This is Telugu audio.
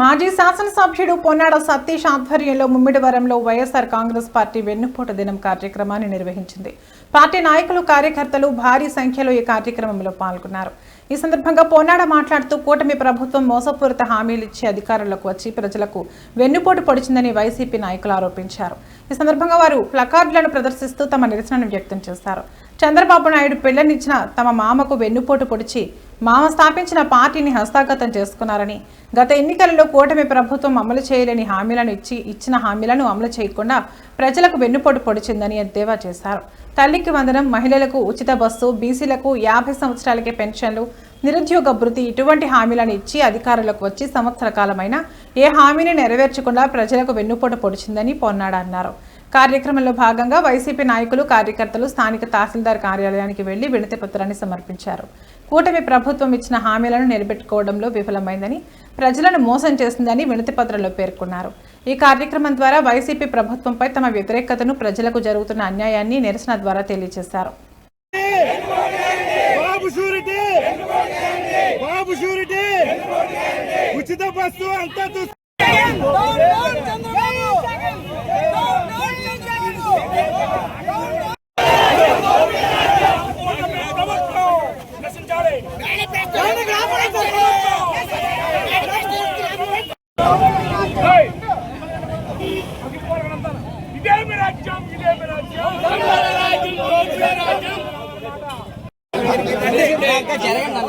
మాజీ శాసనసభ్యుడు పొన్నాడ సతీష్ ఆధ్వర్యంలో ముమ్మిడివరంలో వైఎస్ఆర్ కాంగ్రెస్ పార్టీ వెన్నుపోటు దినం కార్యక్రమాన్ని నిర్వహించింది. పార్టీ నాయకులు కార్యకర్తలు భారీ సంఖ్యలో ఈ కార్యక్రమంలో పాల్గొన్నారు. ఈ సందర్భంగా పోనాడ మాట్లాడుతూ కూటమి ప్రభుత్వం మోసపూరిత హామీలు ఇచ్చి అధికారంలోకి వచ్చి ప్రజలకు వెన్నుపోటు పొడిచిందని వైసీపీ నాయకులు ఆరోపించారు. ఈ సందర్భంగా వారు ప్లకార్డులను ప్రదర్శిస్తూ తమ నిరసనను వ్యక్తం చేశారు. చంద్రబాబు నాయుడు పిల్లనిచ్చిన తమ మామకు వెన్నుపోటు పొడిచి మామ స్థాపించిన పార్టీని హస్తాగతం చేసుకున్నారని గత ఎన్నికలలో కూటమి ప్రభుత్వం అమలు చేయలేని హామీలను ఇచ్చి ఇచ్చిన హామీలను అమలు చేయకుండా ప్రజలకు వెన్నుపోటు పొడిచిందని ఎద్దేవా చేశారు. తల్లికి వందనం మహిళలకు ఉచిత బస్సు బీసీలకు యాభై సంవత్సరాలకే పెన్షన్లు నిరుద్యోగ భృతి ఇటువంటి హామీలను ఇచ్చి అధికారులకు వచ్చి సంవత్సర కాలమైన ఏ హామీని నెరవేర్చకుండా ప్రజలకు వెన్నుపోటు పొడిచిందని పొన్నాడ అన్నారు. కార్యక్రమంలో భాగంగా వైసీపీ నాయకులు కార్యకర్తలు స్థానిక తహసీల్దార్ కార్యాలయానికి వెళ్ళి వినతి పత్రాన్ని సమర్పించారు. కూటమి ప్రభుత్వం ఇచ్చిన హామీలను నిలబెట్టుకోవడంలో విఫలమైందని ప్రజలను మోసం చేసిందని వినతి పత్రంలో పేర్కొన్నారు. ఈ కార్యక్రమం ద్వారా వైసీపీ ప్రభుత్వంపై తమ వ్యతిరేకతను ప్రజలకు జరుగుతున్న అన్యాయాన్ని నిరసన ద్వారా తెలియజేశారు. ఉచిత బస్సు అంతా జరగండి